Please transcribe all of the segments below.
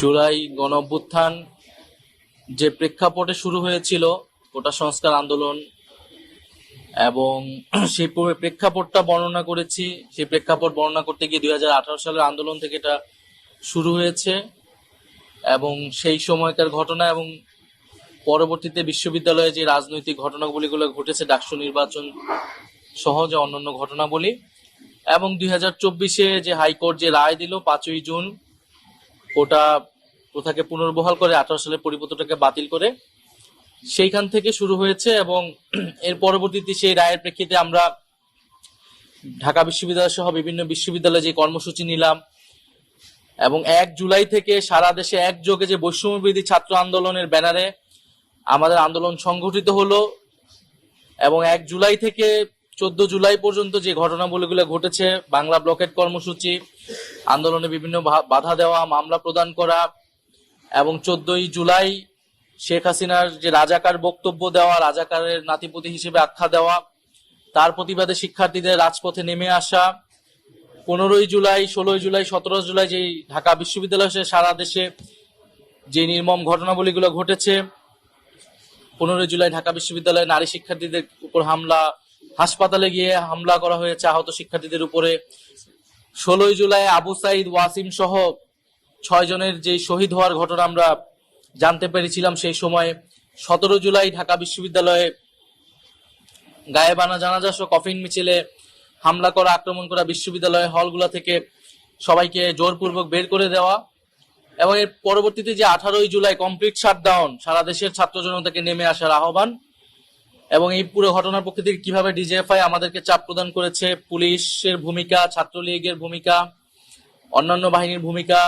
জুলাই গণ যে প্রেক্ষাপটে শুরু হয়েছিল কোটা সংস্কার আন্দোলন এবং সেই পুরো প্রেক্ষাপটটা বর্ণনা করেছি। সেই প্রেক্ষাপট বর্ণনা করতে গিয়ে দুই হাজার আঠারো সালের আন্দোলন থেকে এটা শুরু হয়েছে এবং সেই সময়কার ঘটনা এবং পরবর্তীতে বিশ্ববিদ্যালয়ে যে রাজনৈতিক ঘটনাগুলিগুলো ঘটেছে, ডাকসু নির্বাচন সহ যে অন্যান্য ঘটনাবলী এবং দুই হাজার চব্বিশে যে হাইকোর্ট যে রায় দিল পাঁচই জুন ওটা প্রথাকে পুনর্বহাল করে আঠারো সালের পরিপত্রটাকে বাতিল করে সেইখান থেকে শুরু হয়েছে এবং এর পরবর্তীতে সেই রায়ের প্রেক্ষিতে আমরা ঢাকা বিশ্ববিদ্যালয় সহ বিভিন্ন বিশ্ববিদ্যালয়ে যে কর্মসূচি নিলাম এবং এক জুলাই থেকে সারা দেশে একযোগে যে বৈষম্যবিধি ছাত্র আন্দোলনের ব্যানারে আমাদের আন্দোলন সংগঠিত হলো এবং এক জুলাই থেকে চোদ্দ জুলাই পর্যন্ত যে ঘটনাবলীগুলো ঘটেছে, বাংলা ব্লকেট কর্মসূচি, আন্দোলনে বিভিন্ন বাধা দেওয়া, মামলা প্রদান করা এবং চোদ্দই জুলাই শেখ হাসিনার যে রাজাকার বক্তব্য দেওয়া, রাজাকারের নাতিপতি হিসেবে আখ্যা দেওয়া, তার প্রতিবাদে শিক্ষার্থীদের রাজপথে নেমে আসা, পনেরোই জুলাই, ষোলোই জুলাই সতেরো জুলাই যে ঢাকা বিশ্ববিদ্যালয় সারা দেশে যে নির্মম ঘটনাবলীগুলো ঘটেছে, পনেরোই জুলাই ঢাকা বিশ্ববিদ্যালয়ে নারী শিক্ষার্থীদের উপর হামলা হাসপাতালে গিয়ে হামলা করা হয়েছে আহত শিক্ষার্থীদের উপরে। ষোলোই জুলাই আবু সাইদ ওয়াসিম সহ ছয় জনের যে শহীদ হওয়ার ঘটনা আমরা জানতে পেরেছিলাম সেই সময় সতেরো জুলাই ঢাকা বিশ্ববিদ্যালয়ে গায়েবানা জানাজা সহ কফিন মিছিলে হামলা করা, আক্রমণ করা বিশ্ববিদ্যালয় হলগুলো থেকে সবাইকে জোরপূর্বক বের করে দেওয়া এবং এর পরবর্তীতে যে আঠারোই জুলাই কমপ্লিট শাটডাউন সারা দেশের ছাত্র জনতাকে নেমে আসার আহ্বান এবং এই পুরো ঘটনার থেকে কীভাবে ডিজিএফআই আমাদেরকে চাপ প্রদান করেছে, পুলিশের ভূমিকা, ছাত্রলীগের ভূমিকা, অন্যান্য বাহিনীর ভূমিকা,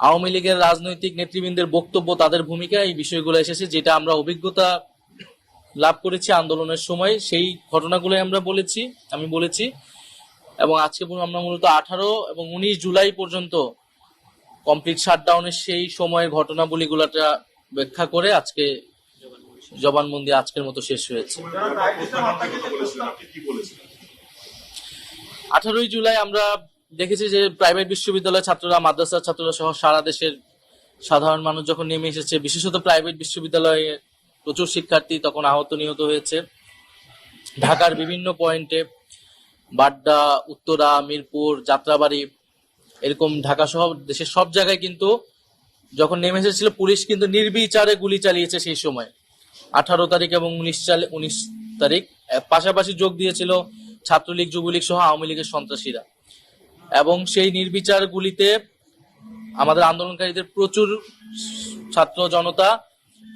আওয়ামী লীগের রাজনৈতিক নেতৃবৃন্দের বক্তব্য, তাদের ভূমিকা, এই বিষয়গুলো এসেছে যেটা আমরা অভিজ্ঞতা লাভ করেছি আন্দোলনের সময়। সেই ঘটনাগুলোই আমরা বলেছি, আমি বলেছি। এবং আজকে আমরা মূলত আঠারো এবং উনিশ জুলাই পর্যন্ত কমপ্লিট শাটডাউনের সেই সময়ের ঘটনাবলীগুলোটা ব্যাখ্যা করে আজকে জবানবন্দি আজকের মতো শেষ হয়েছে। আঠারোই জুলাই আমরা দেখেছি যে প্রাইভেট বিশ্ববিদ্যালয়ের ছাত্ররা, মাদ্রাসার ছাত্ররা সহ সারা দেশের সাধারণ মানুষ যখন নেমে এসেছে, বিশেষত প্রাইভেট বিশ্ববিদ্যালয়ে প্রচুর শিক্ষার্থী তখন আহত নিহত হয়েছে। ঢাকার বিভিন্ন পয়েন্টে বাড্ডা, উত্তরা, মিরপুর, যাত্রাবাড়ি, এরকম ঢাকা সহ দেশের সব জায়গায় কিন্তু যখন নেমে এসেছিল, পুলিশ কিন্তু নির্বিচারে গুলি চালিয়েছে সেই সময়। আঠারো তারিখ এবং উনিশ চালে উনিশ তারিখ পাশাপাশি যোগ দিয়েছিল ছাত্রলীগ, যুবলীগ সহ আওয়ামী লীগের সন্ত্রাসীরা। এবং সেই নির্বিচার গুলিতে আমাদের আন্দোলনকারীদের প্রচুর ছাত্র জনতা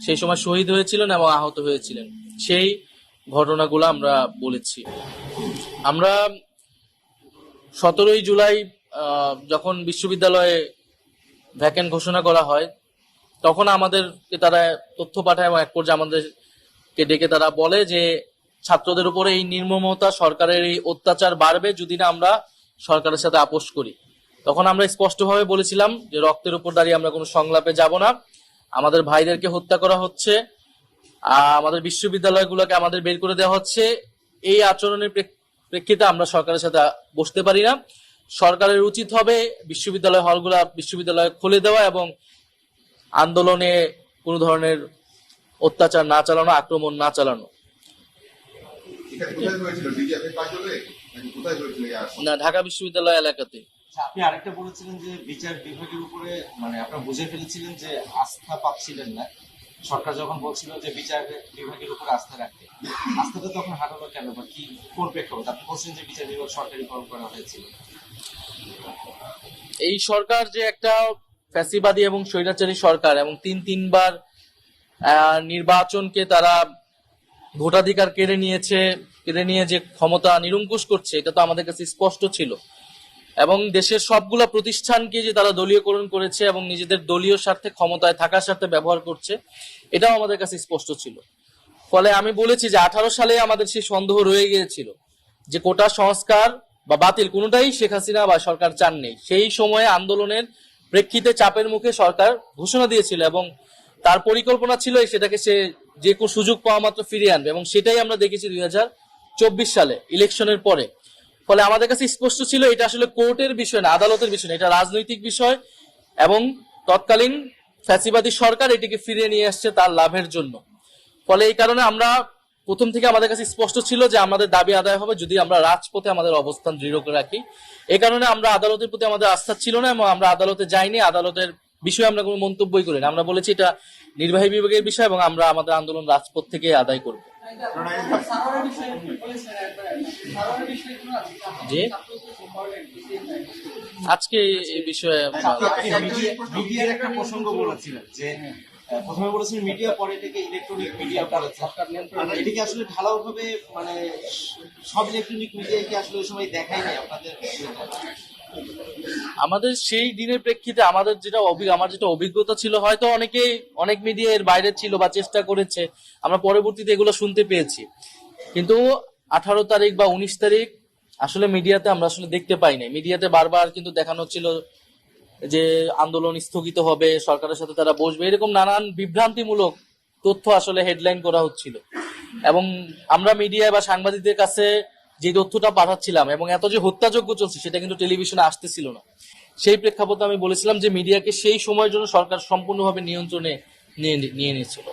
সেই সময় শহীদ হয়েছিলেন এবং আহত হয়েছিলেন। সেই ঘটনাগুলো আমরা বলেছি। আমরা সতেরোই জুলাই যখন বিশ্ববিদ্যালয়ে ভ্যাকেন্ট ঘোষণা করা হয় তখন আমাদেরকে তারা তথ্য পাঠায় এবং এক পর্যায়ে আমাদেরকে ডেকে তারা বলে যে, ছাত্রদের উপরে এই নির্মমতা সরকারের এই অত্যাচার বাড়বে যদি না আমরা সরকারের সাথে আপোষ করি। তখন আমরা স্পষ্টভাবে বলেছিলাম যে, রক্তের উপর দাঁড়িয়ে আমরা কোনো সংলাপে যাব না। আমাদের ভাইদেরকে হত্যা করা হচ্ছে। আমাদের বিশ্ববিদ্যালয়গুলোকে আমাদের বের করে দেওয়া হচ্ছে। এই আচরণের প্রেক্ষিতে আমরা সরকারের সাথে বসতে পারি না। সরকারের উচিত হবে বিশ্ববিদ্যালয় হলগুলা বিশ্ববিদ্যালয় খুলে দেওয়া এবং আন্দোলনে কোনো ধরনের অত্যাচার না চালানো আক্রমণ না চালানো? না ঢাকা বিশ্ববিদ্যালয় এলাকাতে। আচ্ছা, আপনি আরেকটা বলেছিলেন যে বিচার বিভাগের উপরে মানে আপনারা বুঝে ফেলেছিলেন যে আস্থা পাচ্ছিলেন না। সরকার যখন বলছিল যে বিচার বিভাগের উপর আস্থা রাখতে আস্থাটা তখন হারানো কেন বা কি কোন প্রেক্ষাপট? আপনি বলছেন যে বিচার বিভাগ সরকারিকরণ করা হয়েছিল। এই সরকার যে একটা ফ্যাসিবাদী এবং স্বৈরাচারী সরকার এবং তিন তিনবার নির্বাচনকে তারা ভোটাধিকার কেড়ে নিয়েছে, কেড়ে নিয়ে যে ক্ষমতা নিরঙ্কুশ করছে, এটা তো আমাদের কাছে স্পষ্ট ছিল। এবং দেশের সবগুলা প্রতিষ্ঠানকে যে তারা দলীয়করণ করেছে এবং নিজেদের দলীয় স্বার্থে ক্ষমতায় থাকার স্বার্থে ব্যবহার করছে, এটাও আমাদের কাছে স্পষ্ট ছিল। ফলে আমি বলেছি যে আঠারো সালে আমাদের সেই সন্দেহ রয়ে গিয়েছিল যে কোটা সংস্কার বা বাতিল কোনোটাই শেখ হাসিনা বা সরকার চাননি। সেই সময়ে আন্দোলনের প্রেক্ষিতে চাপের মুখে সরকার ঘোষণা দিয়েছিল এবং তার পরিকল্পনা ছিল সেটাকে সে যে কোনো সুযোগ পাওয়া মাত্র ফিরিয়ে আনবে এবং সেটাই আমরা দেখেছি দুই চব্বিশ সালে, ইলেকশনের পরে। ফলে আমাদের কাছে স্পষ্ট ছিল এটা আসলে কোর্টের বিষয় না, আদালতের বিষয় না, এটা রাজনৈতিক বিষয় এবং তৎকালীন ফ্যাসিবাদী সরকার এটিকে ফিরিয়ে নিয়ে আসছে তার লাভের জন্য। ফলে এই কারণে আমরা প্রথম থেকে আমাদের কাছে স্পষ্ট ছিল যে আমাদের দাবি আদায় হবে যদি আমরা রাজপথে আমাদের অবস্থান দৃঢ় করে রাখি। এই কারণে আমরা আদালতের প্রতি আমাদের আস্থা ছিল না এবং আমরা আদালতে যাইনি। আদালতের বিষয়ে আমরা কোনো মন্তব্যই করিনি। আমরা বলেছি এটা নির্বাহী বিভাগের বিষয় এবং আমরা আমাদের আন্দোলন রাজপথ থেকে আদায় করব। জি। আজকে এই বিষয়ে একটা প্রসঙ্গ বলেছিলেন যে প্রথমে বলেছিলেন মিডিয়া পরে থেকে ইলেকট্রনিক মিডিয়া করেছে এটাকে আসলে ঢালাও ভাবে মানে সব ইলেকট্রনিক মিডিয়াকে আসলে ওই সময় দেখাই নাই আপনাদের? আমাদের সেই দিনের প্রেক্ষিতে আমাদের যেটা অভি- আমার যেটা অভিজ্ঞতা ছিল হয়তো অনেকে অনেক মিডিয়া এর বাইরে ছিল বা চেষ্টা করেছে আমরা পরবর্তীতে এগুলো শুনতে পেয়েছি। কিন্তু আঠারো তারিখ বা উনিশ তারিখ আসলে মিডিয়াতে আমরা আসলে দেখতে পাই নাই। মিডিয়াতে বারবার কিন্তু দেখানো হচ্ছিল যে আন্দোলন স্থগিত হবে, সরকারের সাথে তারা বসবে, এরকম নানান বিভ্রান্তিমূলক তথ্য আসলে হেডলাইন করা হচ্ছিল। এবং আমরা মিডিয়া বা সাংবাদিকদের কাছে যে তথ্যটা পাঠাচ্ছিলাম এবং এত যে হত্যাযজ্ঞ চলছে, সেটা কিন্তু টেলিভিশনে আসতেছিল না। সেই প্রেক্ষাপটে আমি বলেছিলাম যে মিডিয়াকে সেই সময়ের জন্য সরকার সম্পূর্ণভাবে নিয়ন্ত্রণে নিয়ে নিয়ে নিয়েছিল।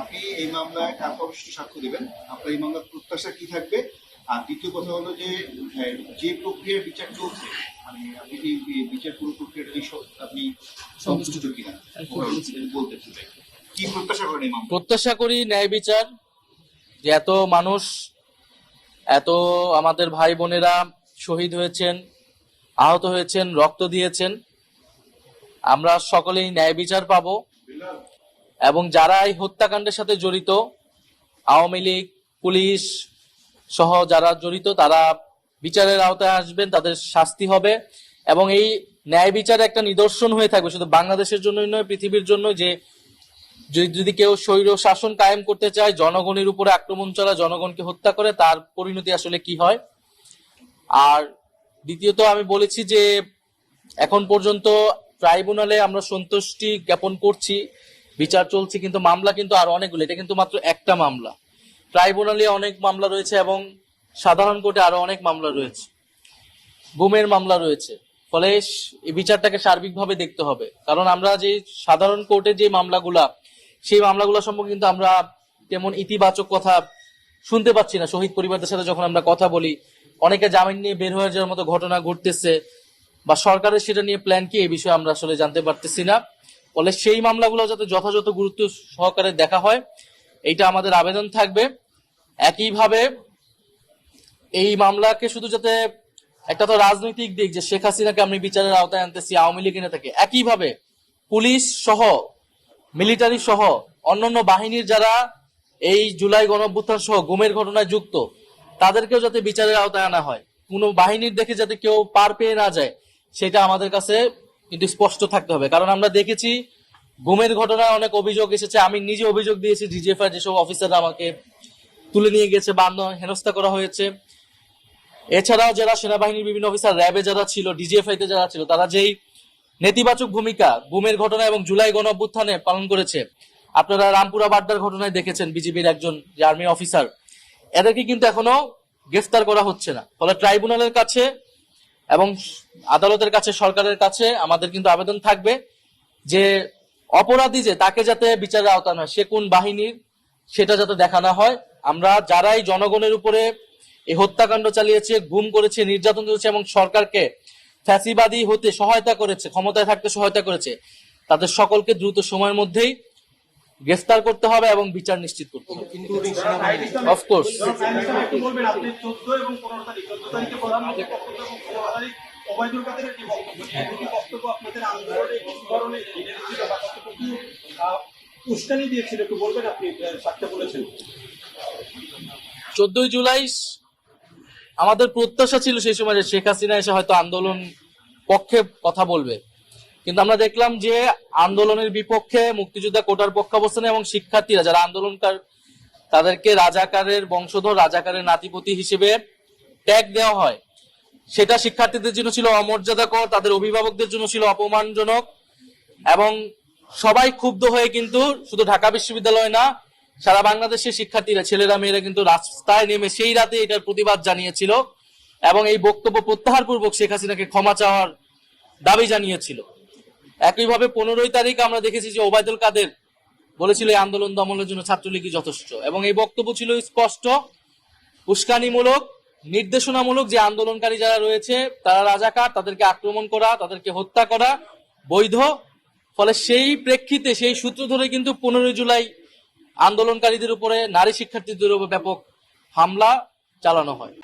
আপনি এই মামলায় কার সাক্ষ্য দেবেন? আপনার এই মামলার প্রত্যাশা কি থাকবে? আর দ্বিতীয় কথা হলো যে যে প্রক্রিয়ার বিচার চলছে মানে আপনি কি বিচার পুরো প্রক্রিয়াটা আপনি সন্তুষ্ট কিনা বলতে চাই কি প্রত্যাশা করেন প্রত্যাশা করি ন্যায় বিচার যে এত মানুষ এত আমাদের ভাই বোনেরা শহীদ হয়েছেন আহত হয়েছেন রক্ত দিয়েছেন আমরা সকলেই ন্যায় বিচার পাব। এবং যারা এই হত্যাকাণ্ডের সাথে জড়িত আওয়ামী লীগ পুলিশ সহ যারা জড়িত, তারা বিচারের আওতায় আসবেন, তাদের শাস্তি হবে। এবং এই ন্যায় বিচার একটা নিদর্শন হয়ে থাকবে, শুধু বাংলাদেশের জন্যই নয়, পৃথিবীর জন্য যে যদি কেউ স্বৈর শাসন কায়েম করতে চায়, জনগণের উপরে আক্রমণ চলা জনগণকে হত্যা করে, তার পরিণতি আসলে কি হয়? আর দ্বিতীয়ত আমি বলেছি যে, এখন পর্যন্ত ট্রাইব্যুনালে আমরা সন্তুষ্টি জ্ঞাপন করছি, বিচার চলছে, কিন্তু মামলা কিন্তু আর অনেকগুলো, এটা কিন্তু মাত্র একটা মামলা। ট্রাইব্যুনালে অনেক মামলা রয়েছে এবং সাধারণ কোর্টে আরও অনেক মামলা রয়েছে। গুমের মামলা রয়েছে। ফলে এই বিচারটাকে সার্বিকভাবে দেখতে হবে। কারণ আমরা যে সাধারণ কোর্টে যে মামলাগুলা, সেই মামলাগুলো সম্পর্কে কিন্তু আমরা তেমন ইতিবাচক কথা শুনতে পাচ্ছি না। শহীদ পরিবারদের সাথে যখন আমরা কথা বলি, অনেকে জামিন নিয়ে বের হয়ে যাওয়ার মতো ঘটনা ঘটতেছে বা সরকারের সেটা নিয়ে প্ল্যান কি এই বিষয়ে আমরা আসলে জানতে পারতেছি না। ফলে সেই মামলাগুলো যাতে যথাযথ গুরুত্ব সহকারে দেখা হয় এইটা আমাদের আবেদন থাকবে। একইভাবে এই মামলাকে শুধু যাতে একটা তো রাজনৈতিক দিক যে শেখ হাসিনাকে আমি বিচারের আওতায় আনতেছি, আওয়ামী লীগ থাকে, একইভাবে পুলিশ সহ, মিলিটারি সহ, অন্যান্য বাহিনীর যারা এই জুলাই গণঅভ্যুত্থান সহ গুমের ঘটনায় যুক্ত, তাদেরকেও যাতে বিচারের আওতায় আনা হয়। কোনো বাহিনীর দেখে যাতে কেউ পার পেয়ে না যায়, সেটা আমাদের কাছে কিন্তু স্পষ্ট থাকতে হবে। কারণ আমরা দেখেছি গুমের ঘটনায় অনেক অভিযোগ এসেছে। আমি নিজে অভিযোগ দিয়েছি, ডিজিএফআই যেসব অফিসাররা আমাকে তুলে নিয়ে গেছে বা হেনস্থা করা হয়েছে। এছাড়াও যারা সেনাবাহিনীর বিভিন্ন অফিসার, র্যাবে যারা ছিল ডিজিএফআই তে যারা ছিল, তারা যেই নেতিবাচক ভূমিকা গুমের ঘটনা এবং জুলাই গণ অভ্যুত্থানে পালন করেছে, আপনারা রামপুরা বাড্ডার ঘটনায় দেখেছেন বিজেপির একজন যে আর্মি অফিসার। এদেরকে কিন্তু এখনও গ্রেফতার করা হচ্ছে না। ফলে ট্রাইব্যুনালের কাছে এবং আদালতের কাছে, সরকারের কাছে আমাদের কিন্তু আবেদন থাকবে যে অপরাধী যে তাকে যাতে বিচারের আওতায় নয় সে কোন বাহিনীর সেটা যাতে দেখানো হয়। আমরা যারাই জনগণের উপরে এই হত্যাকাণ্ড চালিয়েছে গুম করেছে নির্যাতন করেছে এবং সরকারকে ফ্যাসিবাদী হতে সহায়তা করেছে ক্ষমতায় থাকতে সহায়তা করেছে তাদের সকলকে দ্রুত সময়ের মধ্যেই গ্রেফতার করতে হবে এবং বিচার নিশ্চিত করতে হবে। অফকোর্স এবং উস্কানি দিয়েছিল, একটু বলবেন আপনি বলেছেন। চোদ্দই জুলাই আমাদের প্রত্যাশা ছিল সেই সময় যে শেখ হাসিনা এসে হয়তো আন্দোলন পক্ষে কথা বলবে। কিন্তু আমরা দেখলাম যে আন্দোলনের বিপক্ষে মুক্তিযোদ্ধা কোটার পক্ষাবস্থানে এবং শিক্ষার্থীরা যারা আন্দোলনকার, তাদেরকে রাজাকারের বংশধর, রাজাকারের নাতিপতি হিসেবে ট্যাগ দেওয়া হয়। সেটা শিক্ষার্থীদের জন্য ছিল অমর্যাদাকর, তাদের অভিভাবকদের জন্য ছিল অপমানজনক এবং সবাই ক্ষুব্ধ হয়ে কিন্তু শুধু ঢাকা বিশ্ববিদ্যালয় না, সারা বাংলাদেশের শিক্ষার্থীরা, ছেলেরা, মেয়েরা কিন্তু রাস্তায় নেমে সেই রাতে এটার প্রতিবাদ জানিয়েছিল এবং এই বক্তব্য প্রত্যাহার পূর্বক শেখ হাসিনাকে ক্ষমা চাওয়ার দাবি জানিয়েছিল। একইভাবে পনেরোই তারিখ আমরা দেখেছি যে ওবায়দুল কাদের বলেছিল, এই আন্দোলন দমনের জন্য ছাত্রলীগই যথেষ্ট। এবং এই বক্তব্য ছিল স্পষ্ট, উস্কানিমূলক, নির্দেশনামূলক যে আন্দোলনকারী যারা রয়েছে, তারা রাজাকার, তাদেরকে আক্রমণ করা, তাদেরকে হত্যা করা, বৈধ ফলে সেই প্রেক্ষিতে, সেই সূত্র ধরে কিন্তু পনেরোই জুলাই আন্দোলনকারীদের উপরে, নারী শিক্ষার্থীদের উপর ব্যাপক হামলা চালানো হয়।